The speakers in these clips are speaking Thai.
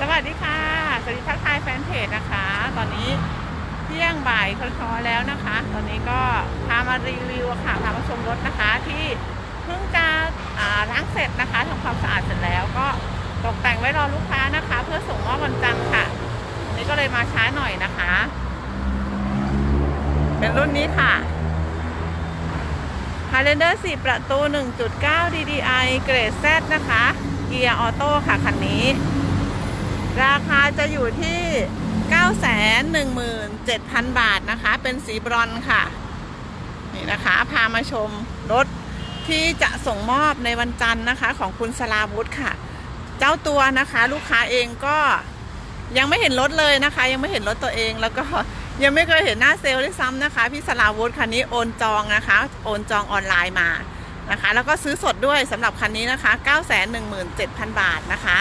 สวัสดีค่ะ สวัสดีทักทายแฟนเพจนะคะ ตอนนี้เที่ยงบ่ายคล้อยแล้วนะคะ ตอนนี้ก็พามารีวิวค่ะพามาชมรถนะคะที่เพิ่งจะล้างเสร็จนะคะทำความสะอาดเสร็จแล้วก็ตกแต่งไว้รอลูกค้านะคะ เพื่อส่งมอบวันจันทร์ค่ะนนี้ก็เลยมาช้าหน่อยนะคะ เป็นรุ่นนี้ค่ะ Highlander 4 ประตู 1.9 DDI เกรด Z นะคะ เกียร์ออโต้ค่ะคันนี้ ราคาจะอยู่ที่ 917,000 บาทนะคะ เป็นสีบรอนค่ะ นี่นะคะ พามาชมรถที่จะส่งมอบในวันจันทร์นะคะของคุณสลาวุธค่ะ เจ้าตัวนะคะลูกค้าเองก็ยังไม่เห็นรถเลยนะคะ ยังไม่เห็นรถตัวเองแล้วก็ยังไม่เคยเห็นหน้าเซลล์ด้วยซ้ำนะคะ พี่สลาวุธคันนี้โอนจองนะคะ โอนจองออนไลน์มานะคะ แล้วก็ซื้อสดด้วยสำหรับคันนี้นะคะ 917,000 บาทนะคะ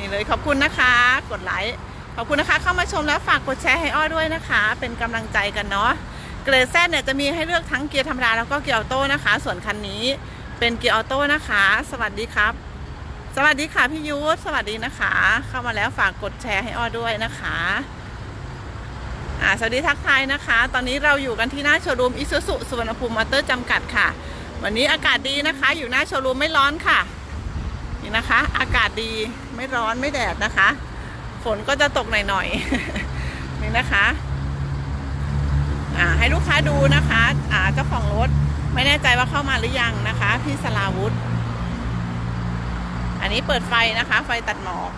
นี่เลยขอบคุณนะคะ กดไลค์ขอบคุณนะคะ เข้ามาชมแล้วฝากกดแชร์ให้อ้อด้วยนะคะ เป็นกำลังใจกันเนาะเกรดแซดเนี่ยจะมีให้เลือกทั้งเกียร์ธรรมดาแล้วก็เกียร์ออโต้นะคะ ส่วนคันนี้เป็นเกียร์ออโต้นะคะ สวัสดีครับ สวัสดีค่ะพี่ยุทธสวัสดีนะคะ เข้ามาแล้วฝากกดแชร์ให้อ้อด้วยนะคะอ่าสวัสดีทักทายนะคะ ตอนนี้เราอยู่กันที่หน้าโชว์รูมอิซูซุสุวรรณภูมิมอเตอร์จำกัดค่ะ วันนี้อากาศดีนะคะ อยู่หน้าโชว์รูมไม่ร้อนค่ะ นะคะ อากาศดีไม่ร้อนไม่แดดนะคะ ฝนก็จะตกหน่อยๆนี่นะคะให้ลูกค้าดูนะคะเจ้าของรถไม่แน่ใจว่าเข้ามาหรือยังนะคะ พี่สลาวุธ อันนี้เปิดไฟนะคะ ไฟตัดหมอก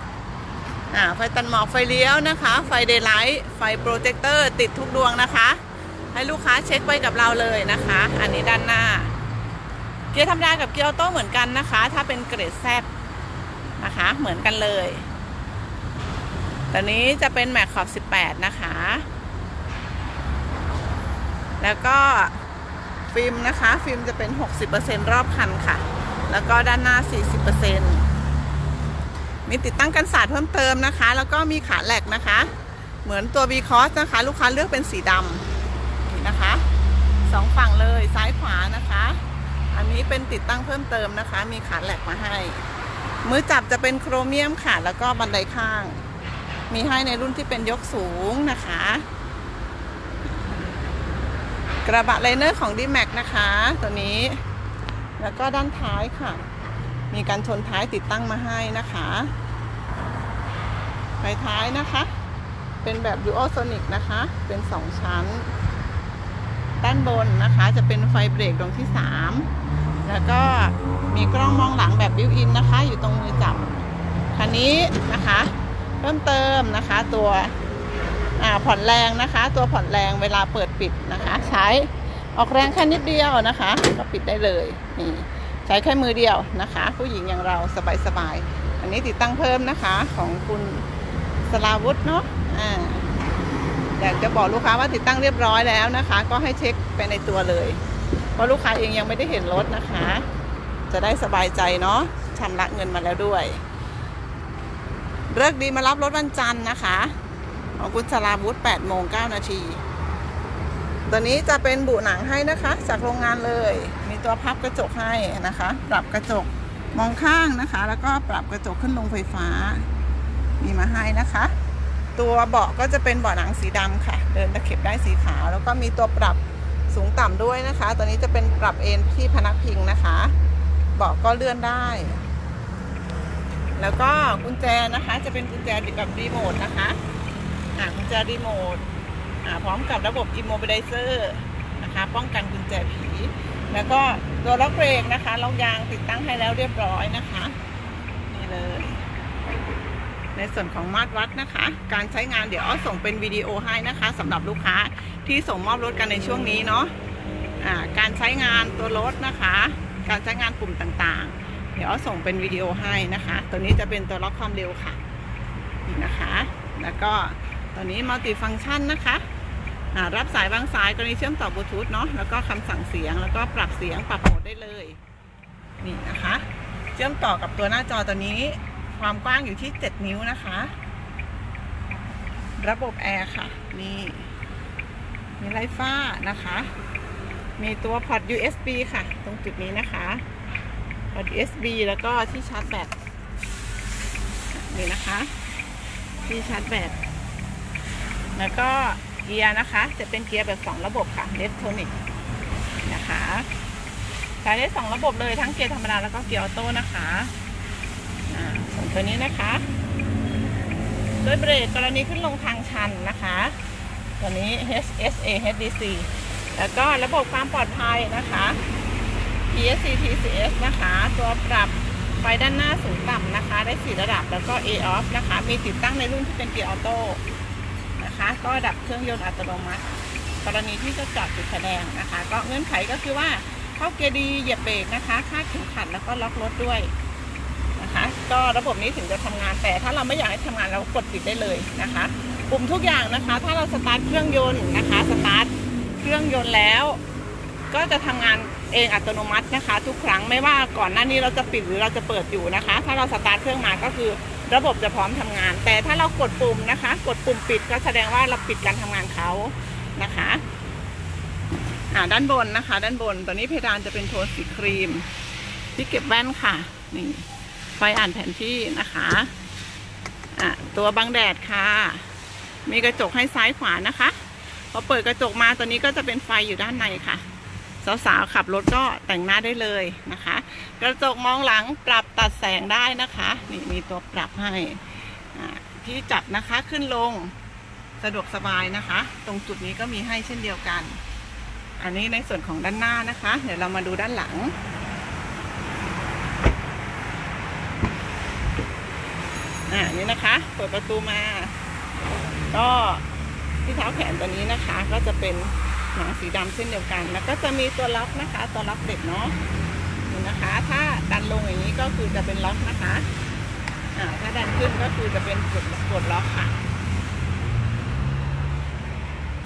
อ่าไฟตัดหมอกไฟเลี้ยวนะคะ ไฟเดย์ไลท์ไฟโปรเจคเตอร์ติดทุกดวงนะคะ ให้ลูกค้าเช็คไว้กับเราเลยนะคะ อันนี้ด้านหน้า เกียร์ธรรมดากับเกียร์ออโต้เหมือนกันนะคะ ถ้าเป็นเกรดแซ นะคะ เหมือนกันเลยตอนนี้จะเป็นแม็กขอบ 18 นะคะ แล้วก็ฟิล์มนะคะ ฟิล์มจะเป็น 60%รอบคันค่ะ แล้วก็ด้านหน้า 40%มีติดตั้งกันศาสตร์เพิ่มเติมนะคะ แล้วก็มีขาแหลกนะคะ เหมือนตัว v c o s นะคะ ลูกค้าเลือกเป็นสีดำนี่นะคะสองฝั่งเลยซ้ายขวานะคะ อันนี้เป็นติดตั้งเพิ่มเติมนะคะ มีขาแหลกมาให้ มือจับจะเป็นโครเมียมค่ะ แล้วก็บันไดข้าง มีให้ในรุ่นที่เป็นยกสูงนะคะ กระบะไลเนอร์ของ d m a x นะคะ ตัวนี้ แล้วก็ด้านท้ายค่ะ มีการชนท้ายติดตั้งมาให้นะคะไฟท้ายนะคะ เป็นแบบ Dual Sonic นะคะ เป็น 2 ชั้น ด้านบนนะคะจะเป็นไฟเบรกดวงที่ 3 แล้วก็มีกล้องมองหลังแบบบิวอินนะคะ อยู่ตรงมือจับคันนี้นะคะ เพิ่มเติมนะคะตัวผ่อนแรงนะคะ ตัวผ่อนแรงเวลาเปิดปิดนะคะ ใช้ออกแรงแค่นิดเดียวนะคะ ก็ปิดได้เลยนี่ใช้แค่มือเดียวนะคะ ผู้หญิงอย่างเราสบายๆอันนี้ติดตั้งเพิ่มนะคะของคุณสลาวุธเนาะอ่าอยากจะบอกลูกค้าว่าติดตั้งเรียบร้อยแล้วนะคะ ก็ให้เช็คไปในตัวเลย เพราะลูกค้าเองยังไม่ได้เห็นรถนะคะ จะได้สบายใจเนาะชำระเงินมาแล้วด้วยเลิกดีมารับรถวันจันทร์นะคะ ของคุณสลาวุธ8โมง9นาทีตัวนี้จะเป็นบุหนังให้นะคะ จากโรงงานเลย มีตัวพับกระจกให้นะคะ ปรับกระจกมองข้างนะคะ แล้วก็ปรับกระจกขึ้นลงไฟฟ้า มีมาให้นะคะ ตัวเบาะก็จะเป็นเบาะหนังสีดำค่ะ เดินตะเข็บได้สีขาว แล้วก็มีตัวปรับ สูงต่ำด้วยนะคะ ตัวนี้จะเป็นปรับเอนที่พนักพิงนะคะเบาะก็เลื่อนได้ แล้วก็กุญแจนะคะจะเป็นกุญแจแบบรีโมทนะคะอ่ากุญแจรีโมทพร้อมกับระบบ Immobilizer นะคะป้องกันกุญแจผี แล้วก็ตัวล็อกเบรกนะคะล็อกยางติดตั้งให้แล้วเรียบร้อยนะคะ ในส่วนของมาตรวัดนะคะ การใช้งานเดี๋ยวอ้อส่งเป็นวิดีโอให้นะคะสำหรับลูกค้าที่ส่งมอบรถกันในช่วงนี้เนาะะการใช้งานตัวรถนะคะ การใช้งานปุ่มต่างๆ เดี๋ยวอ้อส่งเป็นวิดีโอให้นะคะ ตัวนี้จะเป็นตัวล็อกความเร็วค่ะนี่นะคะ แล้วก็ตัวนี้มัลติฟัง c t ชันนะคะรับสายวางสายกรณีเชื่อมต่อบลูทูธเนาะแล้วก็คำสั่งเสียงแล้วก็ปรับเสียงปรับโหมดได้เลย นี่นะคะ เชื่อมต่อกับตัวหน้าจอตัวนี้ ความกว้างอยู่ที่ 7 นิ้วนะคะ ระบบแอร์ค่ะ นี่ มีไลฟ้านะคะ มีตัวพอร์ต USB ค่ะ ตรงจุดนี้นะคะพอร์ต USB แล้วก็ที่ชาร์จแบตนี่นะคะ ที่ชาร์จแบตแล้วก็เกียร์นะคะ จะเป็นเกียร์แบบสองระบบค่ะเลฟโทนิกนะคะใช้ได้สองระบบเลยทั้งเกียร์ธรรมดาแล้วก็เกียร์ออโต้นะคะ ส่วนตัวนี้นะคะด้วยเบรกกรณีขึ้นลงทางชันนะคะ ตัวนี้ HSA HDC แล้วก็ระบบความปลอดภัยนะคะ ESC TCS นะคะ ตัวปรับไฟด้านหน้าสูงต่ำนะคะ ได้4ระดับแล้วก็ A off นะคะ มีติดตั้งในรุ่นที่เป็นเกียร์ออโต้นะคะ ก็ดับเครื่องยนต์อัตโนมัติ กรณีที่จะจอดติดไฟแดงนะคะ ก็เงื่อนไขก็คือว่าเข้าเกียร์ดีเหยียบเบรกนะคะคาดเข็มขัดแล้วก็ล็อกรถด้วย นะคะ ก็ระบบนี้ถึงจะทำงานแต่ถ้าเราไม่อยากให้ทำงานเรากดปิดได้เลยนะคะปุ่มทุกอย่างนะคะ ถ้าเราสตาร์ทเครื่องยนต์นะคะสตาร์ทเครื่องยนต์แล้ว ก็จะทำงานเองอัตโนมัตินะคะ ทุกครั้งไม่ว่าก่อนหน้านี้เราจะปิดหรือเราจะเปิดอยู่นะคะ ถ้าเราสตาร์ทเครื่องมาก็คือระบบจะพร้อมทำงาน แต่ถ้าเรากดปุ่มนะคะ กดปุ่มปิดก็แสดงว่าเราปิดการทำงานเขานะคะอ่าด้านบนนะคะ ด้านบนตอนนี้เพดานจะเป็นโทนสีครีม ที่เก็บแว่นค่ะนี่ ไฟอ่านแผนที่นะคะอะตัวบังแดดค่ะ มีกระจกให้ซ้ายขวานะคะพอเปิดกระจกมาตัวนี้ก็จะเป็นไฟอยู่ด้านในค่ะสาวๆขับรถก็แต่งหน้าได้เลยนะคะ กระจกมองหลังปรับตัดแสงได้นะคะ นี่มีตัวปรับให้อ่าที่จับนะคะขึ้นลงสะดวกสบายนะคะ ตรงจุดนี้ก็มีให้เช่นเดียวกัน อันนี้ในส่วนของด้านหน้านะคะ เดี๋ยวเรามาดูด้านหลัง อ่านี่นะคะ เปิดประตูมา ก็ที่เท้าแขนตัวนี้นะคะ ก็จะเป็นหนังสีดำเช่นเดียวกัน แล้วก็จะมีตัวล็อกนะคะ ตัวล็อกเด็กเนาะนี่นะคะ ถ้าดันลงอย่างนี้ก็คือจะเป็นล็อกนะคะอ่าถ้าดันขึ้นก็คือจะเป็นกดกดล็อกค่ะ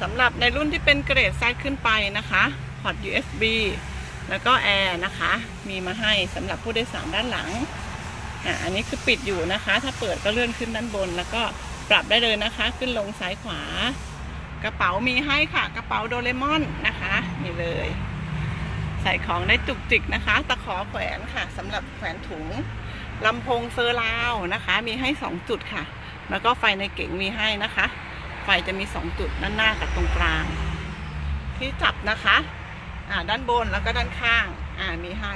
สำหรับในรุ่นที่เป็นเกรดไซส์ขึ้นไปนะคะพอร์ต USB แล้วก็แอร์นะคะ มีมาให้สำหรับผู้โดยสารด้านหลัง อะอันนี้คือปิดอยู่นะคะ ถ้าเปิดก็เลื่อนขึ้นด้านบน แล้วก็ปรับได้เลยนะคะ ขึ้นลงซ้ายขวา กระเป๋ามีให้ค่ะ กระเป๋าโดเรมอนนะคะนี่เลย ใส่ของได้จุกจิกนะคะ ตะขอแขวนค่ะสำหรับแขวนถุงลำโพงเซอร์ราวนะคะ มีให้ 2 จุดค่ะ แล้วก็ไฟในเก๋งมีให้นะคะ ไฟจะมี 2 จุดด้านหน้ากับตรงกลาง ที่จับนะคะ อ่าด้านบนแล้วก็ด้านข้าง อ่ามีให้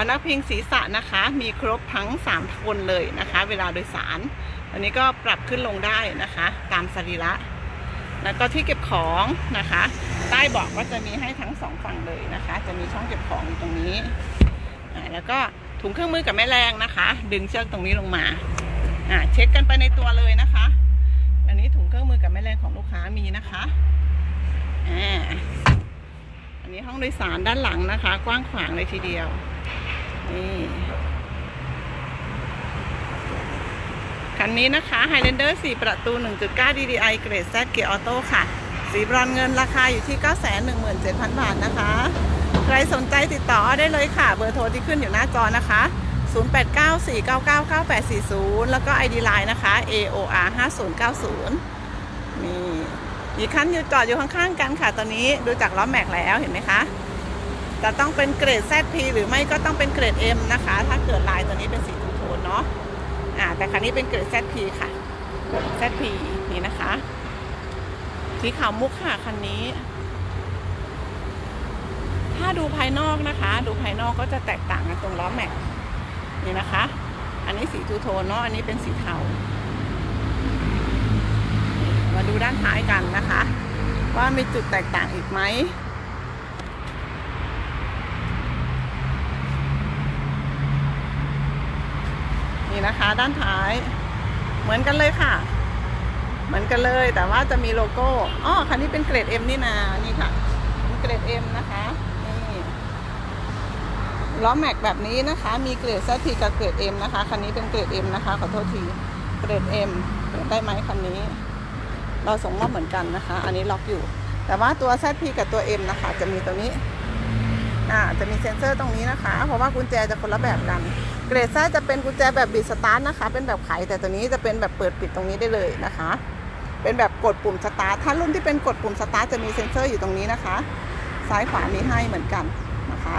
พนักพิงศีรษะนะคะ มีครบทั้ง 3 คนเลยนะคะ เวลาโดยสารอันนี้ก็ปรับขึ้นลงได้นะคะ ตามสรีระแล้วก็ที่เก็บของนะคะ ใต้เบาะก็จะมีให้ทั้งสองฝั่งเลยนะคะ จะมีช่องเก็บของอยู่ตรงนี้แล้วก็ถุงเครื่องมือกับแม่แรงนะคะ ดึงเชือกตรงนี้ลงมาเช็คกันไปในตัวเลยนะคะ อันนี้ถุงเครื่องมือกับแม่แรงของลูกค้ามีนะคะอันนี้ห้องโดยสารด้านหลังนะคะ กว้างขวางเลยทีเดียว นี่คันนี้นะคะ Highlander 4 ประตู 1.9 DDI เกรด Z เกียร์ออโต้ค่ะ สีบรอนเงินราคาอยู่ที่ 917,000 บาทนะคะ ใครสนใจติดต่อได้เลยค่ะ เบอร์โทรที่ขึ้นอยู่หน้าจอนะคะ 0894999840 แล้วก็ ID Line นะคะ AOR 5090นี่อีกคันอยู่จอดอยู่ข้างๆกันค่ะ ตอนนี้ดูจากล้อแม็กแล้วเห็นไหมคะ จะต้องเป็นเกรด ZP หรือไม่ก็ต้องเป็นเกรด M นะคะ ถ้าเกิดลายตัวนี้เป็นสีทูโทนเนาะอ่าแต่คันนี้เป็นเกรด ZP ค่ะ ZP นี่นะคะ สีขาวมุกค่ะคันนี้ ถ้าดูภายนอกนะคะ ดูภายนอกก็จะแตกต่างกันตรงล้อแม็กนี่นะคะ อันนี้สีทูโทนเนาะอันนี้เป็นสีเทามาดูด้านท้ายกันนะคะ ว่ามีจุดแตกต่างอีกไหม นี่นะคะ ด้านท้าย เหมือนกันเลยค่ะ เหมือนกันเลยแต่ว่าจะมีโลโก้อ๋อคันนี้เป็นเกรด M นี่นานี่ค่ะเป็นเกรด M นะคะนี่ล้อแม็กแบบนี้นะคะ มีเกรด ZP กับเกรด M นะคะคันนี้เป็นเกรด M นะคะขอโทษทีเกรด M เปิดได้ไหมคันนี้ เราส่งมอบเหมือนกันนะคะ อันนี้ล็อกอยู่ แต่ว่าตัว ZP กับตัว M นะคะ จะมีตัวนี้อ่าจะมีเซ็นเซอร์ตรงนี้นะคะ เพราะว่ากุญแจจะคนละแบบกัน เกรดซ่าจะเป็นกุญแจแบบบิดสตาร์ทนะคะ เป็นแบบไขแต่ตัวนี้จะเป็นแบบเปิดปิดตรงนี้ได้เลยนะคะ เป็นแบบกดปุ่มสตาร์ทถ้ารุ่นที่เป็นกดปุ่มสตาร์ทจะมีเซ็นเซอร์อยู่ตรงนี้นะคะ ซ้ายขวามีให้เหมือนกันนะคะ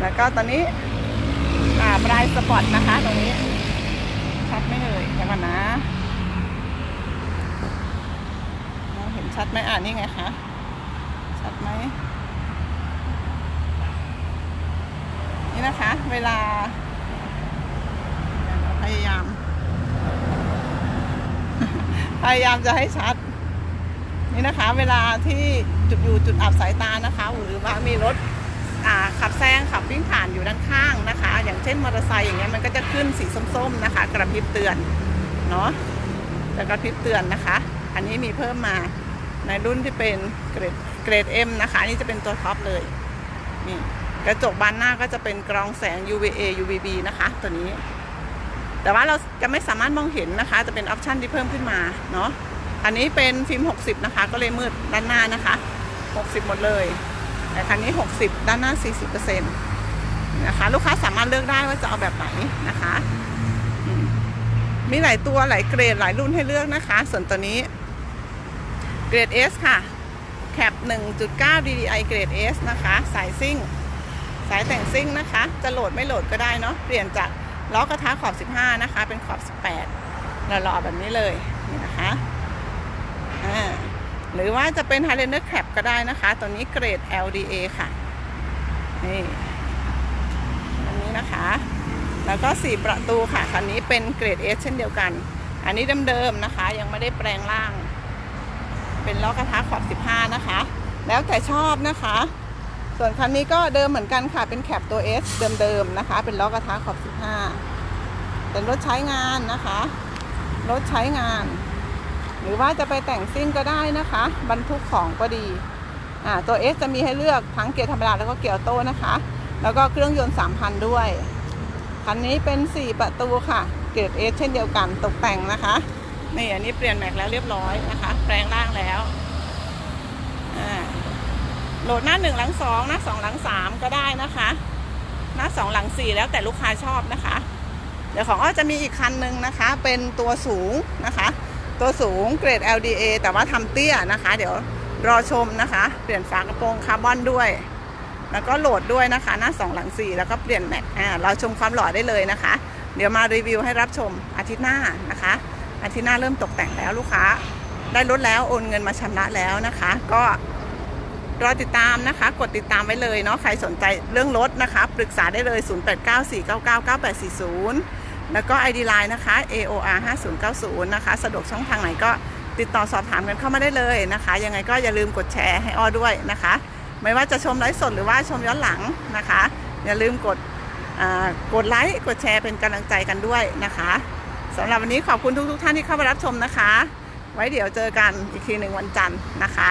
แล้วก็ตอนนี้อ่าปลายสปอตนะคะ ตรงนี้ชัดไม่เอ่ยเดี๋ยวก่อนนะชัดไหมอ่านี่ไงคะชัดไหมนี่นะคะ เวลา พยายาม พยายามจะให้ชัด นี่นะคะ เวลาที่จุดอยู่จุดอับสายตานะคะ หรือว่ามีรถขับแซงขับวิ่งผ่านอยู่ด้านข้างนะคะ อย่างเช่นมอเตอร์ไซค์อย่างเงี้ยมันก็จะขึ้นสีส้มๆนะคะ กระพริบเตือนเนาะจะกระพริบเตือนนะคะ อันนี้มีเพิ่มมาในรุ่นที่เป็นเกรดเกรด M นะคะอันนี่จะเป็นตัวท็อปเลยนี่กระจกบานหน้าก็จะเป็นกรองแสง UVA UVB นะคะ ตัวนี้ แต่ว่าเราจะไม่สามารถมองเห็นนะคะ จะเป็นออปชันที่เพิ่มขึ้นมาเนาะอันนี้เป็นฟิล์ม 60 นะคะ ก็เลยมืดด้านหน้านะคะ 60 หมดเลย แต่คันนี้ 60 ด้านหน้า 40%นะคะ ลูกค้าสามารถเลือกได้ว่าจะเอาแบบไหนนะคะมมีหลายตัวหลายเกรดหลายรุ่นให้เลือกนะคะ ส่วนตัวนี้ เกรด S ค่ะแคป1.9 DDI เกรด S นะคะ สายซิ่ง สายแต่งซิ่งนะคะ จะโหลดไม่โหลดก็ได้เนาะเปลี่ยนจาก ล้อกระทะขอบ 15 นะคะ เป็นขอบ 18หล่อๆแบบนี้เลยนี่นะคะหรือว่าจะเป็น Highlander Cap ก็ได้นะคะ ตัวนี้เกรด LDA ค่ะนี่อันนี้นะคะ แล้วก็ 4 ประตูค่ะ คันนี้เป็นเกรด S เช่นเดียวกัน อันนี้เดิมๆนะคะ ยังไม่ได้แปลงร่าง เป็นล้อกระทะขอบ 15 นะคะ แล้วแต่ชอบนะคะ ส่วนคันนี้ก็เดิมเหมือนกันค่ะ เป็นแคปตัว S เดิมๆนะคะ เป็นล้อกระทะขอบ 15 เป็นรถใช้งานนะคะ รถใช้งาน หรือว่าจะไปแต่งซิ่งก็ได้นะคะ บรรทุกของก็ดี อ่า ตัว S จะมีให้เลือกทั้งเกียร์ธรรมดาแล้วก็เกียร์โต้นะคะ แล้วก็เครื่องยนต์ 3,000 ด้วย คันนี้เป็น 4 ประตูค่ะ เกรด S เช่นเดียวกัน ตกแต่งนะคะ นี่อันนี้เปลี่ยนแม็กแล้วเรียบร้อยนะคะ แปลงร่างแล้ว โหลดหน้าหนึ่งหลังสองหน้าสองหลังสามก็ได้นะคะ หน้าสองหลังสี่แล้วแต่ลูกค้าชอบนะคะ เดี๋ยวของอ้อจะมีอีกคันหนึ่งนะคะ เป็นตัวสูงนะคะ ตัวสูงเกรด LDA แต่ว่าทำเตี้ยนะคะ เดี๋ยวรอชมนะคะ เปลี่ยนฝากระโปรงคาร์บอนด้วย แล้วก็โหลดด้วยนะคะ หน้าสองหลังสี่แล้วก็เปลี่ยนแม็กอ่าเรอชมความหล่อได้เลยนะคะ เดี๋ยวมารีวิวให้รับชมอาทิตย์หน้านะคะ อาทิตย์หน้าเริ่มตกแต่งแล้วลูกค้า ได้รถแล้วโอนเงินมาชำระแล้วนะคะ ก็ รอติดตามนะคะ กดติดตามไว้เลยเนาะใครสนใจเรื่องรถนะคะ ปรึกษาได้เลย 0894999840 แล้วก็ ID Line นะคะ AOR 5090นะคะ สะดวกช่องทางไหนก็ติดต่อสอบถามกันเข้ามาได้เลยนะคะ ยังไงก็อย่าลืมกดแชร์ให้อ้อด้วยนะคะ ไม่ว่าจะชมไลฟ์สดหรือว่าชมย้อนหลังนะคะ อย่าลืมกดกดไลค์กดแชร์เป็นกำลังใจกันด้วยนะคะสำหรับวันนี้ขอบคุณทุกๆท่านที่เข้ามารับชมนะคะ ไว้เดี๋ยวเจอกันอีกทีหนึ่งวันจันทร์นะคะ